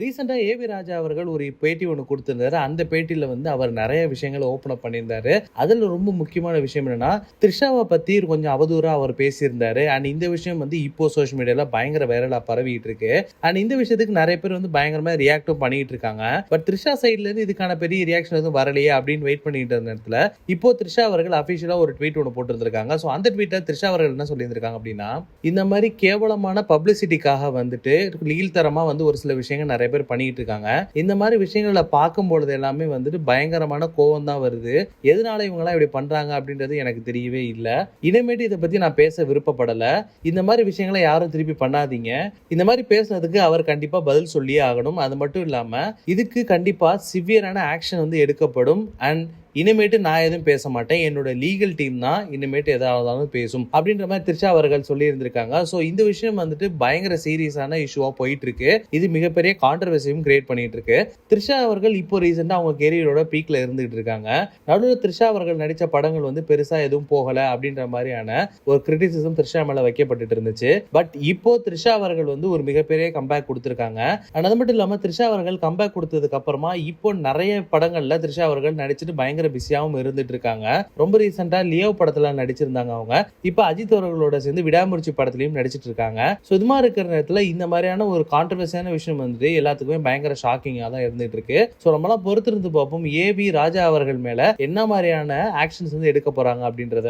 ரீசெண்டாக ஏவி ராஜா அவர்கள் ஒரு பேட்டி ஒன்று கொடுத்திருந்தாரு. அந்த பேட்டியில் வந்து அவர் நிறைய விஷயங்களை ஓப்பன் அப் பண்ணியிருந்தாரு. அதில் ரொம்ப முக்கியமான விஷயம் என்னன்னா த்ரிஷாவை பற்றி கொஞ்சம் அவதூறாக அவர் பேசியிருந்தாரு. அண்ட் இந்த விஷயம் வந்து இப்போ சோஷியல் மீடியாவில் பயங்கர வைரலாக பரவிட்டு இருக்கு. அண்ட் இந்த விஷயத்துக்கு நிறைய பேர் வந்து பயங்கரமாக ரியாக்டும் பண்ணிட்டு இருக்காங்க. பட் த்ரிஷா சைட்லேருந்து இதுக்கான பெரிய ரியாக்ஷன் எதுவும் வரலையே அப்படின்னு வெயிட் பண்ணிட்டு இருந்த நேரத்தில் இப்போ த்ரிஷா அவர்கள் அஃபிஷியலாக ஒரு ட்வீட் ஒன்று போட்டிருந்திருக்காங்க. ஸோ அந்த ட்வீட்டை த்ரிஷா அவர்கள் என்ன சொல்லியிருந்திருக்காங்க அப்படின்னா இந்த மாதிரி கேவலமான பப்ளிசிட்டிக்காக வந்துட்டு லீல்தரமா வந்து ஒரு சில விஷயங்கள் நிறைய பேர் பண்ணிட்டு இருக்காங்க. இந்த மாதிரி விஷயங்களை பார்க்கும் பொழுது எல்லாமே வந்துட்டு பயங்கரமான கோவம் தான் வருது. எதனால இவங்கெல்லாம் இப்படி பண்றாங்க அப்படின்றது எனக்கு தெரியவே இல்லை. இனிமேட்டு இதை பத்தி நான் பேச விருப்பப்படலை. இந்த மாதிரி விஷயங்களை யாரும் திருப்பி பண்ணாதீங்க. இந்த மாதிரி பேசுனதுக்கு அவர் கண்டிப்பா பதில் சொல்லியே ஆகணும். அது மட்டும் இல்லாம இதுக்கு கண்டிப்பா சிவியரான ஆக்ஷன் வந்து எடுக்கப்படும். அண்ட் இனிமேட்டு நான் எதுவும் பேச மாட்டேன். என்னோட லீகல் டீம் தான் இனிமேட்டு எதாவது பேசும். அப்படின்ற மாதிரி திருச்சா அவர்கள் சொல்லி இருந்திருக்காங்க ஸோ இந்த விஷயம் வந்துட்டு பயங்கர சீரியஸான இஷ்யூவா போயிட்டு இருக்கு இது மிகப்பெரிய கான்ட்ரவர்சியும் கிரியேட் பண்ணிட்டு இருக்கு த்ரிஷா அவர்கள் இப்போ ரீசெண்டாக அவங்க கெரியரோட பீக்ல இருந்துகிட்டு இருக்காங்க. நடுவில் த்ரிஷா அவர்கள் நடித்த படங்கள் வந்து பெருசா எதுவும் போகல அப்படின்ற மாதிரியான ஒரு கிரிட்டிசிசம் த்ரிஷா மேல வைக்கப்பட்டுட்டு இருந்துச்சு. பட் இப்போ த்ரிஷா அவர்கள் வந்து ஒரு மிகப்பெரிய கம்பேக் கொடுத்துருக்காங்க. அண்ட் அது மட்டும் இல்லாமல் த்ரிஷா அவர்கள் கம்பேக் கொடுத்ததுக்கு அப்புறமா இப்போ நிறைய படங்கள்ல த்ரிஷா அவர்கள் நடிச்சுட்டு பயங்கர பிஸியாகவும் இருந்துட்டு இருக்காங்க ரொம்ப ரீசெண்டாக லியோ படத்துல நடிச்சிருந்தாங்க அவங்க. இப்போ அஜித் அவர்களோட சேர்ந்து விடாமுயற்சி படத்துலையும் நடிச்சிட்டு இருக்காங்க ஸோ இது மாதிரி இருக்கிற நேரத்தில் இந்த மாதிரியான ஒரு கான்ட்ரவர்சியான விஷயம் வந்துட்டு எல்லாத்துக்குமே பயங்கர ஷாக்கிங்காக தான் இருந்துட்டு இருக்கு ஸோ நம்மளாம் பொறுத்திருந்து பார்ப்போம். ஏவி ராஜா அவர்கள் மேலே என்ன மாதிரியான ஆக்ஷன்ஸ் வந்து எடுக்க போகிறாங்க அப்படின்றத.